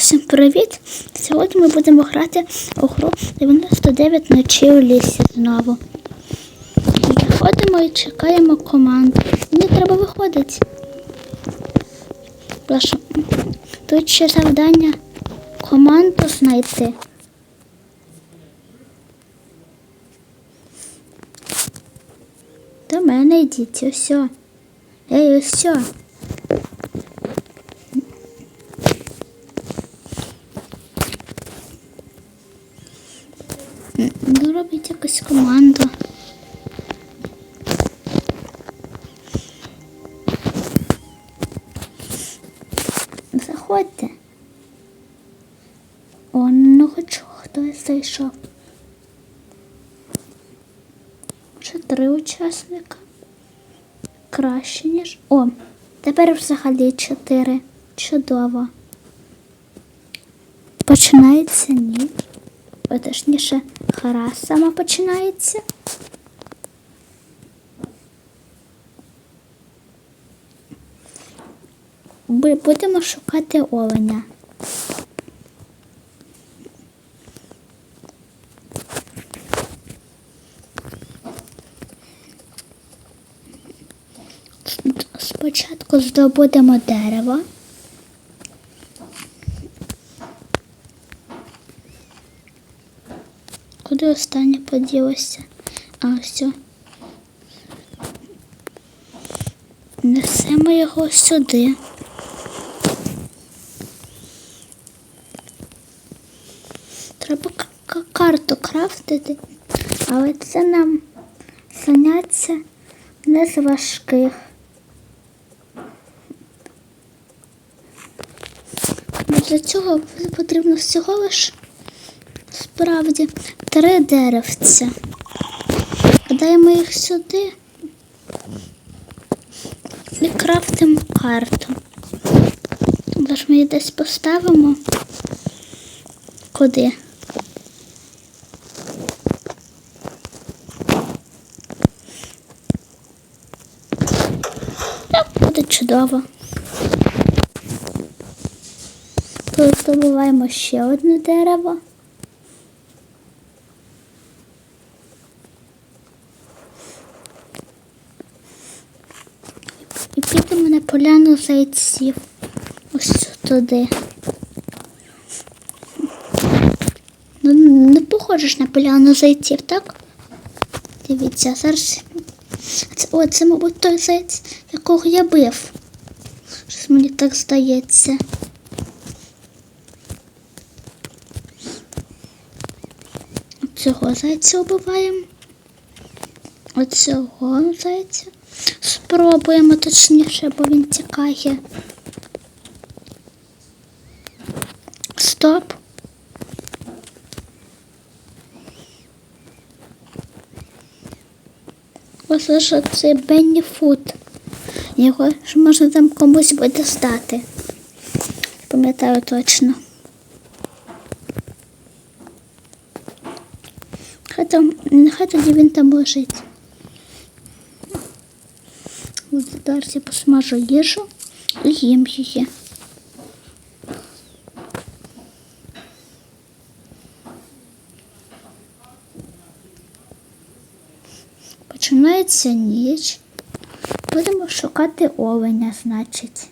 Усім привіт! Сьогодні ми будемо грати у гру 99 ночей у лісі знову. Заходимо і чекаємо команду. Мені треба виходити. Тут ще завдання команду знайти. До мене йдіть, ось. Ей, ось. Команду. Заходьте. О, ну хоч хтось зайшов. Вже три учасника. Краще, ніж. О, тепер взагалі чотири. Чудово. Починається ніч. Точніше, гра сама починається. Бу- Будемо шукати оленя. Спочатку здобудемо дерево. Куди останнє поділося? А все. Несемо його сюди. Треба карту крафтити, але це нам заняття не з важких. Для цього потрібно всього лиш справді три деревця. Даємо їх сюди і крафтимо карту. Тож ми її десь поставимо. Куди? Так, буде чудово. Тут здобуваємо ще одне дерево. І підемо на поляну зайців. Ось туди. Ну, не похожеш на поляну зайців, так? Дивіться, зараз. О, це, мабуть, той зайць, якого я бив. Щось мені так здається. Цього зайця вбиваємо. Оцього зайця. Спробуємо точніше, бо він тікає. Стоп. Ось що це Бенні Фуд. Його ж можна там комусь буде здати. Пам'ятаю точно. Хай там, нехай тоді він там лежить. Зараз я посмажу їжу і їм її. Починається ніч. Будемо шукати оленя, значить.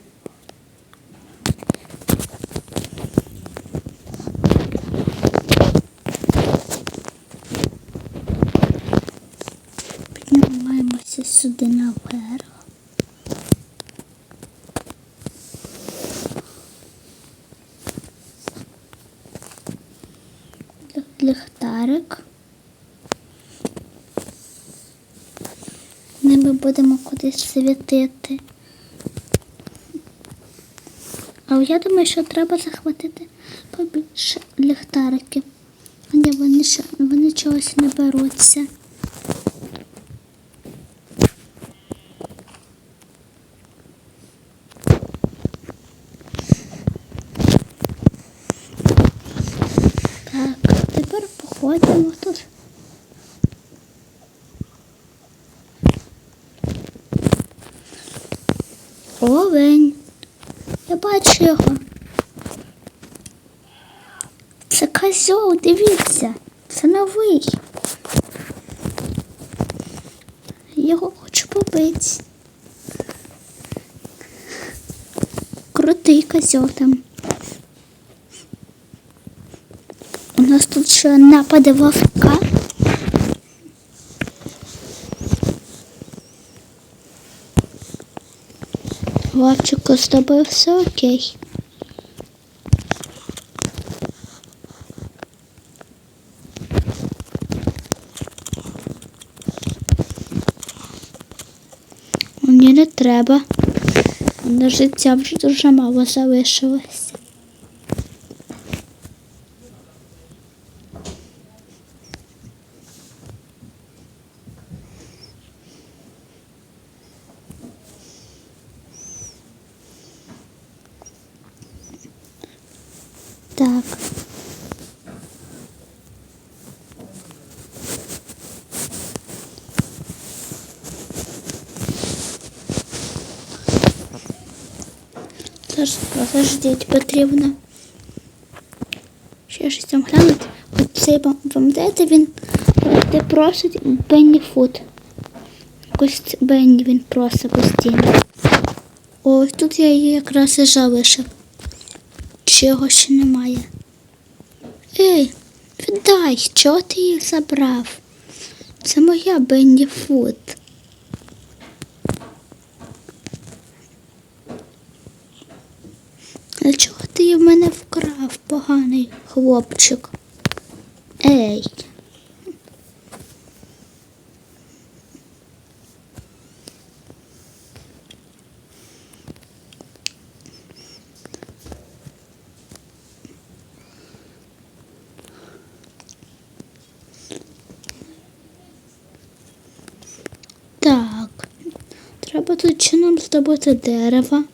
Піднімаємося сюди наверх. Лі- Ліхтарик. Ними будемо кудись світити. А я думаю, що треба захватити побільше ліхтарики. Вони, вони чогось не беруться. Так, тепер походимо тут. Олень. Я бачу його. Це козьол, дивіться. Це новий. Його хочу побити. Крутий козьол там. У нас тут ще напади вовка. Вовчику, з тобою все окей. Мені не треба. На життя вже дуже мало залишилось. Так. Зараз подождіть, потрібно. Ще щось там глянути. Оцей пам'ятаєте, він де просить Бенні Фуд. Якось Бенні він просить постійно. Ось тут я її якраз і залишив. Чого ще немає. Ей, віддай, чого ти її забрав? Це моя Бенні Фуд. А чого ти її в мене вкрав, поганий хлопчик? Ей. Треба тут чином здобути дерево.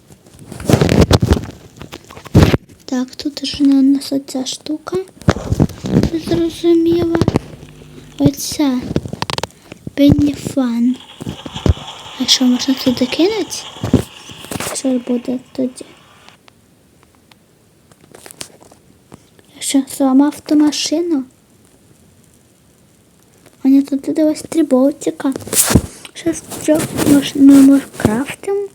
Тут ж нас оця штука. Зрозуміла. Оця пенніфан. А що можна туди кинути? Що буде тоді? Що, зламав ту машину? А не тут дивилась три болтика. Що що ми може крафтимо?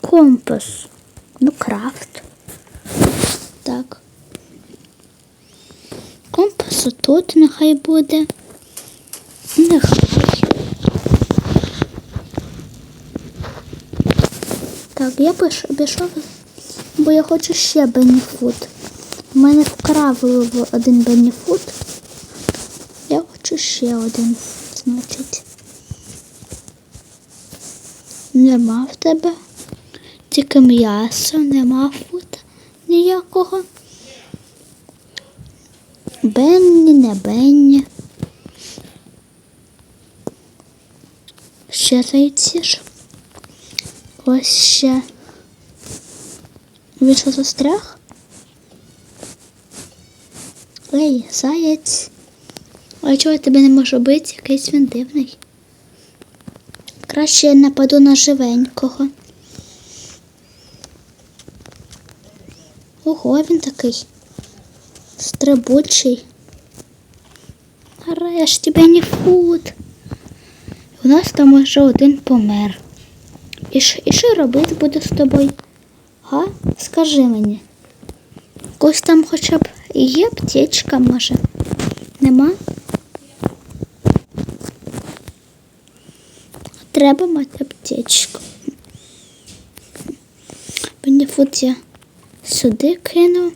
Компас. Ну, крафт. Так. Компас тут нехай буде. Нехай. Так, я пішов, бо я хочу ще бенефут. У мене вкравили в один бенефут. Я хочу ще один, значить. Нема в тебе. Тільки м'ясо, нема ніякого. Бенні, не Бенні. Ще зайці ж. Ось ще. Він що застряг? Ей, заєць. А чого я тебе не можу бити? Якийсь він дивний. Краще я нападу на живенького. Ого, він такий стрибучий. Бенні Фуд. У нас там уже один помер. І що, робити буду з тобою? Га? Скажи мені. Ось там хоча б є аптечка, може? Нема? Треба мати аптечку. Бенні Фуд я сюди кину.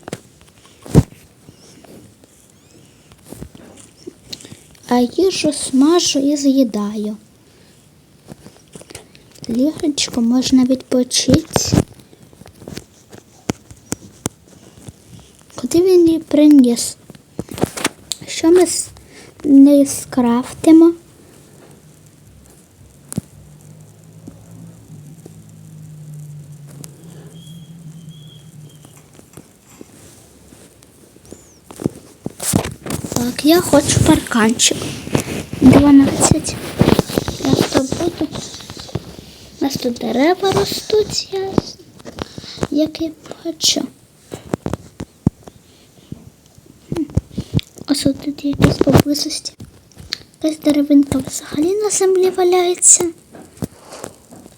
А їжу смажу і з'їдаю. Лігочку можна відпочити. Куди він її приніс? Що ми з нею скрафтимо? Так, я хочу парканчик. 12. Я здобуду. У нас тут дерева ростуть, як я бачу. нас тут якісь поблизості. Якась деревинка взагалі на землі валяється.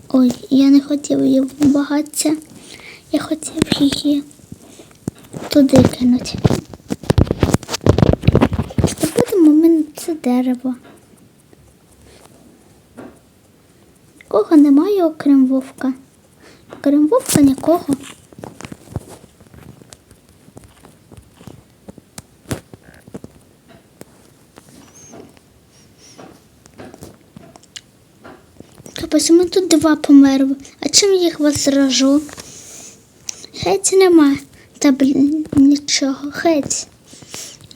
Ой, я не хотів її в багаття. Я хотів її туди кинути. Здобудемо ми це дерево. Кого немає, окрім вовка. Окрім вовка нікого. Капець, у мене тут два померли. А чим їх возражу? Геть нема. Та блін, нічого, геть.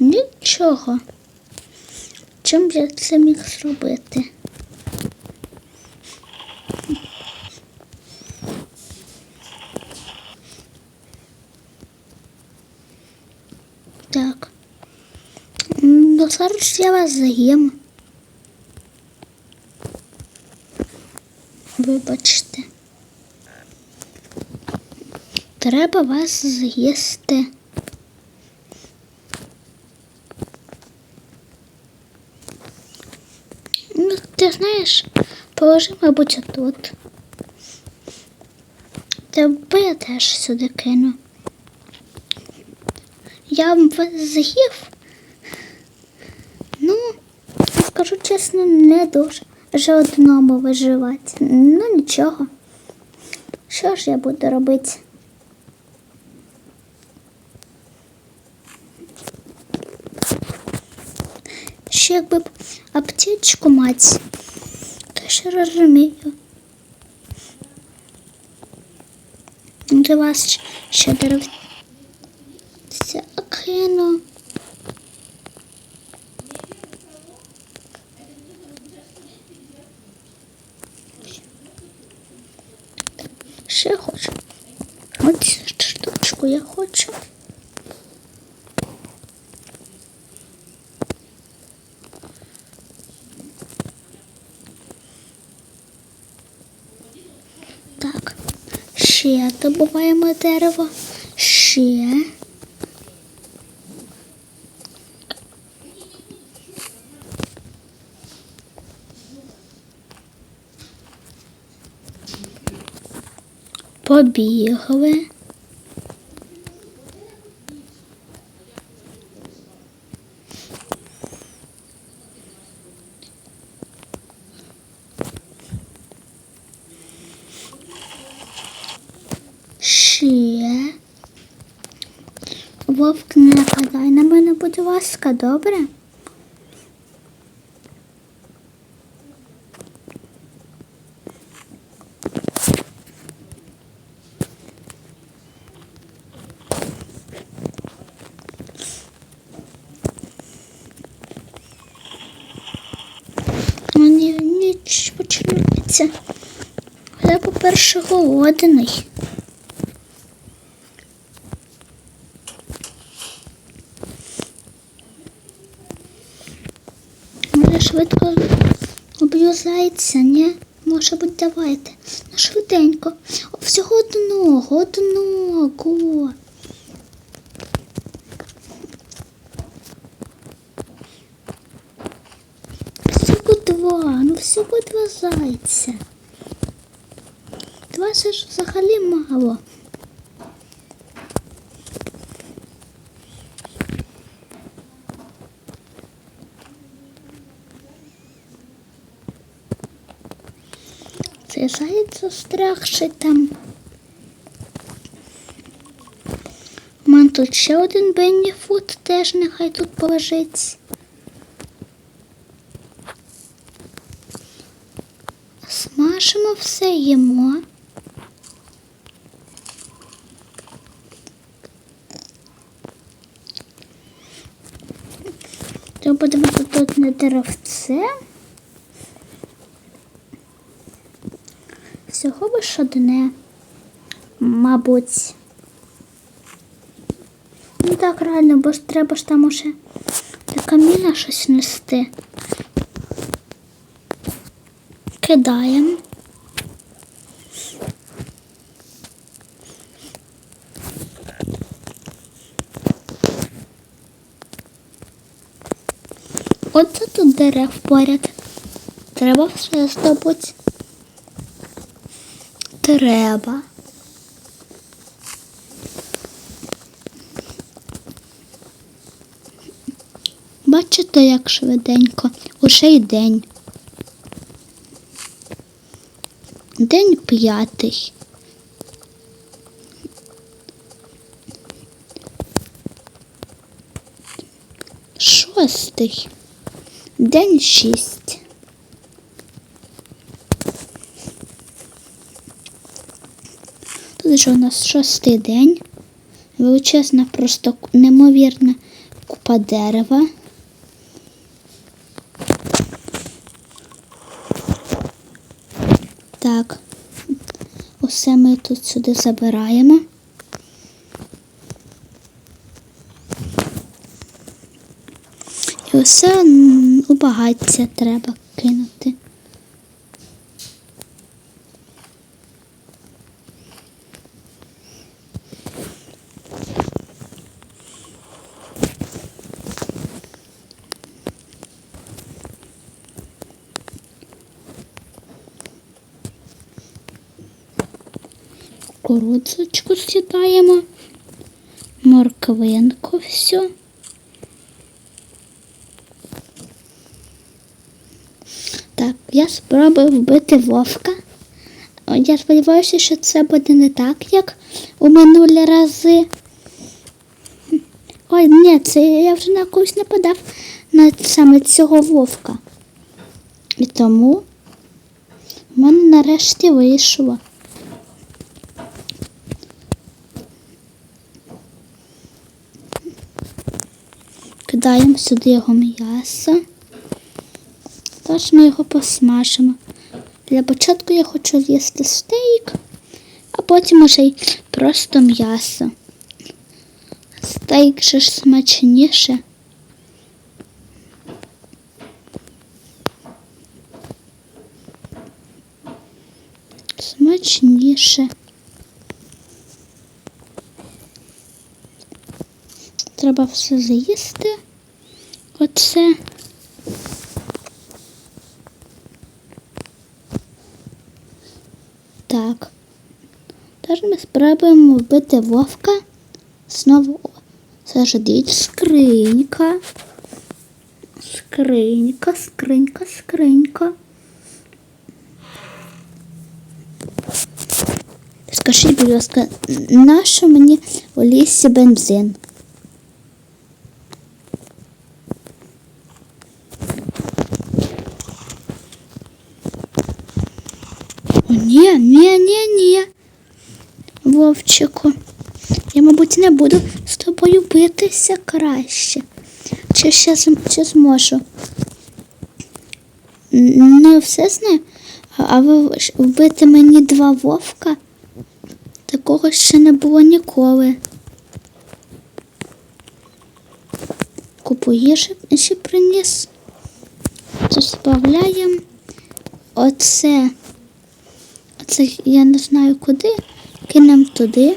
Нічого. Чим я це міг зробити? Так. Ну, зараз я вас заїм. Вибачте. Треба вас з'їсти. Ну, ти знаєш, положи, мабуть, тут. Тебе я теж сюди кину. Я б з'їв. Ну, скажу чесно, не дуже. Вже одному виживати. Ну нічого. Що ж я буду робити? Ще якби аптечку мать, то ще розумію. Для вас ще деревця кину. Ще хочу. Ось штучку я хочу. Так. Ще добуваємо дерево. Ще. Побігли. Ще. Вовк не нападай на мене, будь ласка, добре? Мені ніч починається. Я, по-перше, голодний. Може швидко уб'ю зайця, ні? Може бути, давайте. Ну, швиденько. Всього одного, одного. Всього два, ну всього два зайця. Два це ж взагалі мало. Цей заяць застрягши там. У мене тут ще один Бенні теж нехай тут полежить. Смажимо все їмо. Треба подивитися тут на деревце. Всього лиш одне, мабуть. Ну так, реально, бо ж треба ж там уже до каміна щось нести. Кидаємо. оце тут дерев поряд. Треба все здобути. Треба. Бачите, як швиденько. Уже й день. День п'ятий. Шостий. День шість. Тут же у нас шостий день. Величезна, просто неймовірна купа дерева. Так, усе ми тут сюди забираємо. І усе у багаття треба кинути. Кукурудзочку сідаємо, морквинку всю. Так, я спробую вбити вовка. Я сподіваюся, що це буде не так, як у минулі рази. Ой, ні, це я вже на когось нападав на саме цього вовка. І тому в мене нарешті вийшло. Кидаємо сюди його м'ясо. Тож ми його посмажимо. Для початку я хочу з'їсти стейк, а потім уже й просто м'ясо. Стейк же ж смачніше. Смачніше. Треба все заїсти. Оце. Так. Тож ми спробуємо вбити вовка. Знову заждіть скринька. Скринька, скринька, скринька. Скажіть, будь ласка, нащо мені у лісі бензин? О, ні, ні, ні, ні. Вовчику. Я, мабуть, не буду з тобою битися краще. Чи ще чи зможу? Не все знаю. А, ви вбити мені два вовка? Такого ще не було ніколи. Купу їжі ще приніс. Це. Оце. Оце я не знаю куди. Кинемо туди.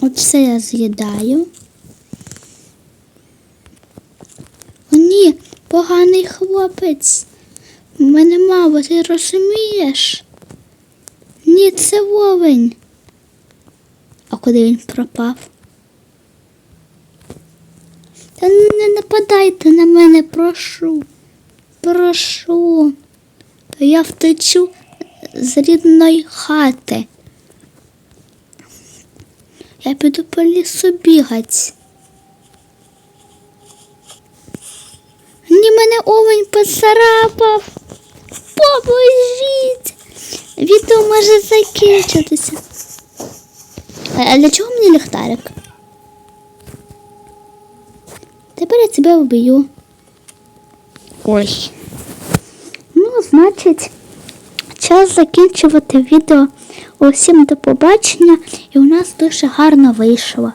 Оце я з'їдаю. О, ні, поганий хлопець. Мене мало, ти розумієш? Ні, це вовень. А куди він пропав? Та не нападайте на мене, прошу. Прошу. Я втечу з рідної хати. Я піду по лісу бігать. Ні, мене овень поцарапав. Поможіть. Відео може закінчитися. А а для чого мені ліхтарик? Тепер я тебе вб'ю. Ой. Ну, значить, час закінчувати відео. Усім до побачення, і у нас дуже гарно вийшло.